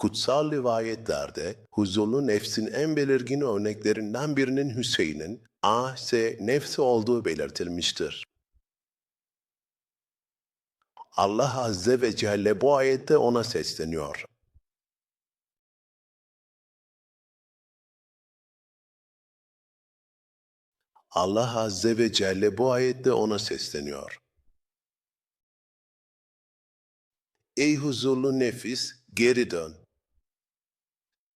Kutsal rivayetlerde huzurlu nefsin en belirgin örneklerinden birinin Hüseyin'in A.S. nefsi olduğu belirtilmiştir. Allah Azze ve Celle bu ayette ona sesleniyor. Allah Azze ve Celle bu ayette ona sesleniyor. Ey huzurlu nefis, geri dön.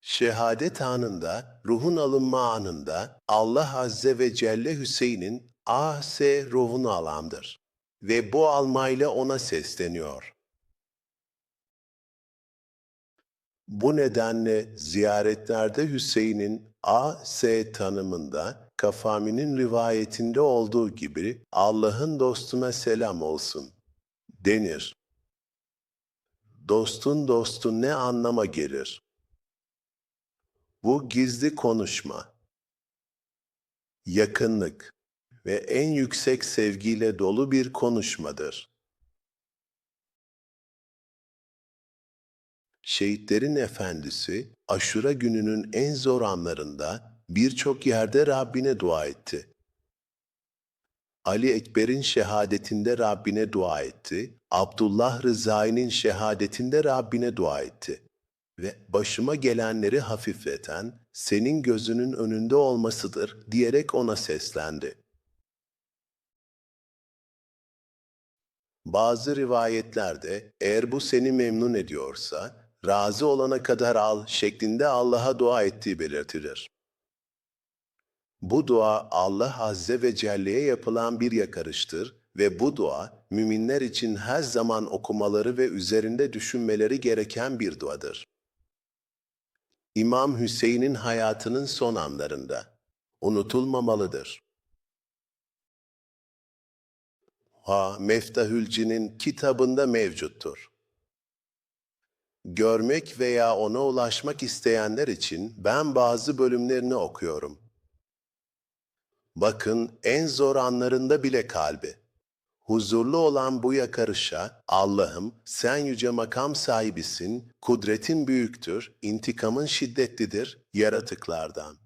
Şehadet anında, ruhun alınma anında Allah Azze ve Celle Hüseyin'in A.S. ruhunu alandır. Ve bu almayla ona sesleniyor. Bu nedenle ziyaretlerde Hüseyin'in A.S. tanımında Kafami'nin rivayetinde olduğu gibi Allah'ın dostuna selam olsun denir. Dostun dostun ne anlama gelir? Bu gizli konuşma, yakınlık ve en yüksek sevgiyle dolu bir konuşmadır. Şehitlerin efendisi aşura gününün en zor anlarında birçok yerde Rabbine dua etti. Ali Ekber'in şehadetinde Rabbine dua etti. Abdullah Rızai'nin şehadetinde Rabbine dua etti. Ve başıma gelenleri hafifleten senin gözünün önünde olmasıdır diyerek ona seslendi. Bazı rivayetlerde eğer bu seni memnun ediyorsa razı olana kadar al şeklinde Allah'a dua ettiği belirtilir. Bu dua Allah Azze ve Celle'ye yapılan bir yakarıştır ve bu dua müminler için her zaman okumaları ve üzerinde düşünmeleri gereken bir duadır. İmam Hüseyin'in hayatının son anlarında unutulmamalıdır. Ha Meftahülci'nin kitabında mevcuttur. Görmek veya ona ulaşmak isteyenler için ben bazı bölümlerini okuyorum. Bakın en zor anlarında bile kalbi. Huzurlu olan bu yakarışa Allah'ım sen yüce makam sahibisin, kudretin büyüktür, intikamın şiddetlidir yaratıklardan.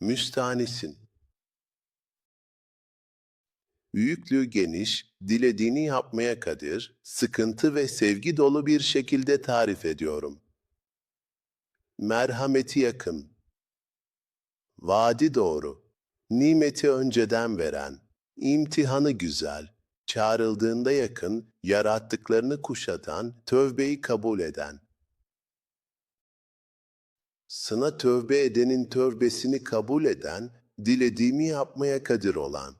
Müstanisin. Büyüklüğü geniş, dilediğini yapmaya kadir, sıkıntı ve sevgi dolu bir şekilde tarif ediyorum. Merhameti yakın, Vadi doğru, nimeti önceden veren, imtihanı güzel, çağrıldığında yakın, yarattıklarını kuşatan, tövbeyi kabul eden. Sana tövbe edenin tövbesini kabul eden, dilediğimi yapmaya kadir olan.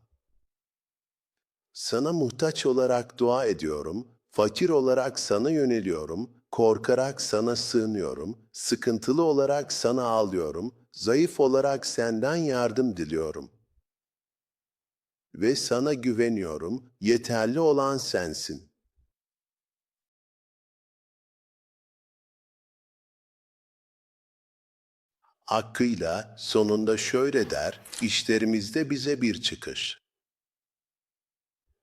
Sana muhtaç olarak dua ediyorum, fakir olarak sana yöneliyorum, korkarak sana sığınıyorum, sıkıntılı olarak sana ağlıyorum, zayıf olarak senden yardım diliyorum. Ve sana güveniyorum, yeterli olan sensin. Hakkıyla sonunda şöyle der, işlerimizde bize bir çıkış.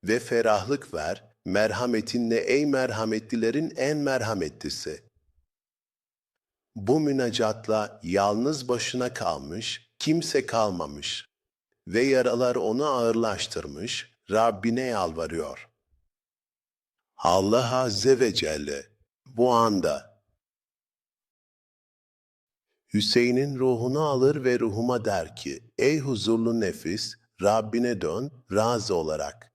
Ve ferahlık ver, merhametinle ey merhametlilerin en merhametlisi. Bu münacatla yalnız başına kalmış, kimse kalmamış ve yaralar onu ağırlaştırmış, Rabbine yalvarıyor. Allah Azze ve Celle bu anda Hüseyin'in ruhunu alır ve ruhuma der ki, ey huzurlu nefis, Rabbine dön razı olarak.